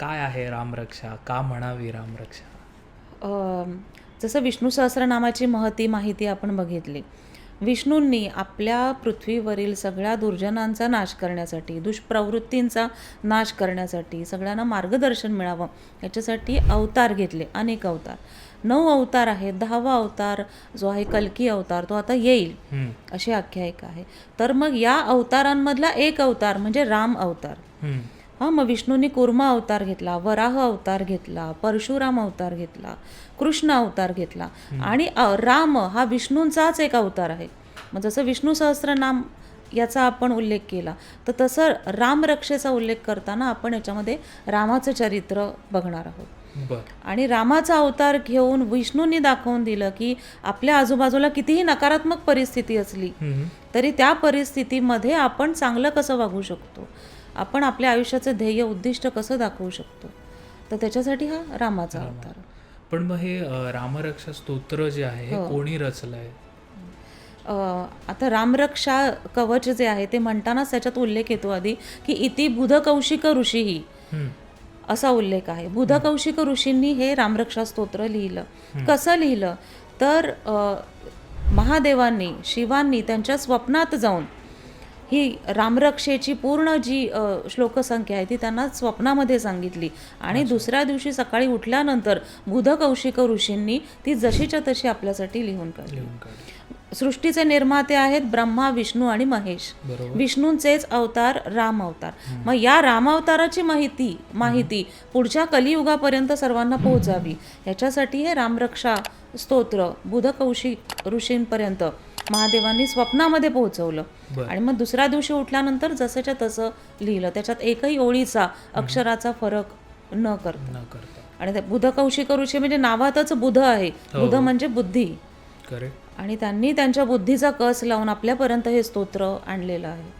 काय आहे रामरक्षा का म्हणावी रामरक्षा जसं विष्णू सहस्रनामाची महती माहिती आपण बघितली. विष्णूंनी आपल्या पृथ्वीवरील सगळ्या दुर्जनांचा नाश करण्यासाठी दुष्प्रवृत्तींचा नाश करण्यासाठी सगळ्यांना मार्गदर्शन मिळावं याच्यासाठी अवतार घेतले अनेक अवतार. नऊ अवतार आहेत. दहावा अवतार जो आहे कल्की अवतार तो आता येईल. अशी आख्यायिका आहे. तर मग या अवतारांमधला एक अवतार म्हणजे राम अवतार. हा मग विष्णूंनी कुर्मा अवतार घेतला वराह अवतार घेतला परशुराम अवतार घेतला कृष्ण अवतार घेतला. आणि राम हा विष्णूंचाच एक अवतार आहे. मग जसं विष्णू सहस्रनाम याचा आपण उल्लेख केला तर तसं रामरक्षेचा उल्लेख करताना आपण याच्यामध्ये रामाचं चरित्र बघणार आहोत. आणि रामाचा अवतार घेऊन विष्णूंनी दाखवून दिलं की आपल्या आजूबाजूला कितीही नकारात्मक परिस्थिती असली तरी त्या परिस्थितीमध्ये आपण चांगलं कसं वागू शकतो? आपण आपल्या आयुष्याचं ध्येय उद्दिष्ट कसं दाखवू शकतो? तर त्याच्यासाठी हा रामाचा अवतार. पण मग हे रामरक्षा स्तोत्र जे आहे हे कोणी रचलंय? अं, आता रामरक्षा कवच जे आहे ते म्हणतानाच त्याच्यात उल्लेख येतो आधी की इति बुधकौशिक ऋषीही हम्म, असा उल्लेख आहे. बुधकौशिक ऋषींनी हे रामरक्षा स्तोत्र लिहिलं. कसं लिहिलं? तर महादेवांनी शिवांनी त्यांच्या स्वप्नात जाऊन ही रामरक्षेची पूर्ण जी श्लोकसंख्या आहे ती त्यांना स्वप्नामध्ये सांगितली. आणि दुसऱ्या दिवशी सकाळी उठल्यानंतर बुधकौशिक ऋषींनी ती जशीच्या तशी आपल्यासाठी लिहून काढली. सृष्टीचे निर्माते आहेत ब्रह्मा विष्णू आणि महेश. विष्णूंचेच अवतार राम अवतार. मग या रामावताराची माहिती माहिती पुढच्या कलियुगापर्यंत सर्वांना पोहोचावी. याच्यासाठी हे रामरक्षा स्तोत्र बुधकौशिक ऋषींपर्यंत महादेवांनी स्वप्नामध्ये पोहोचवलं. आणि मग दुसऱ्या दिवशी उठल्यानंतर जसंच्या तसं लिहिलं. त्याच्यात एकही ओळीचा अक्षराचा फरक न करता. न करता. आणि ते बुधकौशिक ऋषी म्हणजे नावातच बुध आहे. बुध म्हणजे बुद्धी. आणि त्यांनी त्यांच्या बुद्धीचा कस लावून आपल्यापर्यंत हे स्तोत्र आणलेलं आहे.